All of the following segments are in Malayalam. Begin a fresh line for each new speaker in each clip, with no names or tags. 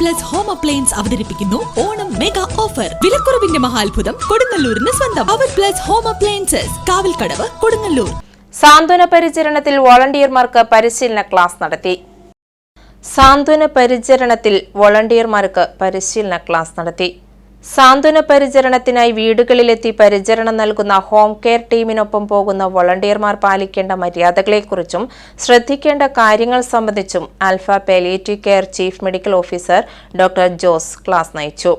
പ്ലസ് ഹോം അപ്ലയൻസ് അവതരിപ്പിക്കുന്നു ഓണം മെഗാ ഓഫർ. വിലക്കുറവിന്റെ മഹാത്ഭുതം കൊടുങ്ങല്ലൂരിന് സ്വന്തം. Our plus home appliances. Kavalkadavu Kodungallur.
സാന്ത്വന പരിചരണത്തിൽ വോളണ്ടിയർമാർക്ക് പരിശീലന ക്ലാസ് നടത്തി. സാന്ത്വന പരിചരണത്തിൽ വോളണ്ടിയർമാർക്ക് പരിശീലന ക്ലാസ് നടത്തി. സാന്ത്വന പരിചരണത്തിനായി വീടുകളിലെത്തി പരിചരണം നൽകുന്ന ഹോം കെയർ ടീമിനൊപ്പം പോകുന്ന വോളണ്ടിയർമാർ പാലിക്കേണ്ട മര്യാദകളെക്കുറിച്ചും ശ്രദ്ധിക്കേണ്ട കാര്യങ്ങൾ സംബന്ധിച്ചും alpha palliative care chief medical officer doctor Jose class നയിച്ചു.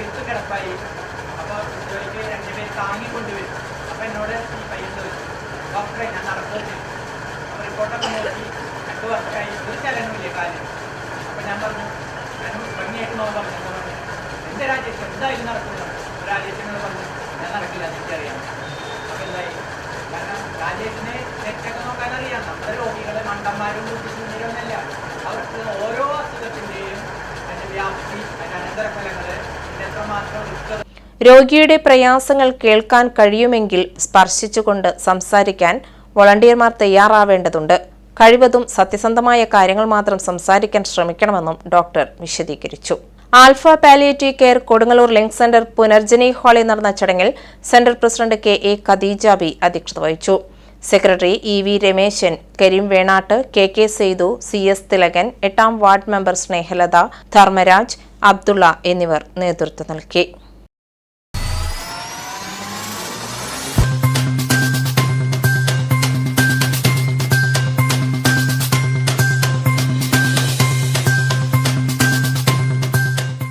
തീർത്ത് കിടപ്പായി അപ്പോൾ ഫിസിയോയ്ക്ക് രണ്ടുപേര് താങ്ങിക്കൊണ്ടുവരും. അപ്പോൾ എന്നോട് ഈ പയ്യൻ ചോദിച്ചു ഡോക്ടറെ ഞാൻ നടക്കുക അപ്പോൾ റിപ്പോർട്ടൊക്കെ നോക്കി. രണ്ട് വർഷമായി ഒരു ചലനമില്ല കാര്യം. അപ്പോൾ ഞാൻ പറഞ്ഞു ഞാൻ ഭംഗിയായിട്ട് നോക്കാൻ പറഞ്ഞു പറഞ്ഞു. എന്റെ രാജ്യത്ത് എന്തായാലും നടക്കുന്നത് രാജ്യത്തിനോട് പറഞ്ഞു ഞാൻ നടക്കില്ല എനിക്കറിയാം. അപ്പോൾ എന്തായി? കാരണം രാജേഷിനെ തെറ്റൊക്കെ നോക്കാൻ അറിയാം. നമ്മുടെ രോഗികളെ മണ്ടന്മാരും ബുദ്ധിശൂന്യരൊന്നല്ല അവർക്ക് ഓരോ
രോഗിയുടെ പ്രയാസങ്ങൾ കേൾക്കാൻ കഴിയുമെങ്കിൽ സ്പർശിച്ചുകൊണ്ട് സംസാരിക്കാൻ വോളണ്ടിയർമാർ തയ്യാറാവേണ്ടതുണ്ട്. കഴിവതും സത്യസന്ധമായ കാര്യങ്ങൾ മാത്രം സംസാരിക്കാൻ ശ്രമിക്കണമെന്നും ഡോക്ടർ വിശദീകരിച്ചു. Alpha palliative care Kodungallur link center Punarjani ഹാളിൽ നടന്ന ചടങ്ങിൽ center president K A Khadeejabi അധ്യക്ഷത വഹിച്ചു. Secretary E V Rameshan Kareem Venattu K K Seythu C S Thilakan എട്ടാം വാർഡ് മെമ്പർ സ്നേഹലത ധർമ്മരാജ് അബ്ദുള്ള എന്നിവർ നേതൃത്വം നൽകി.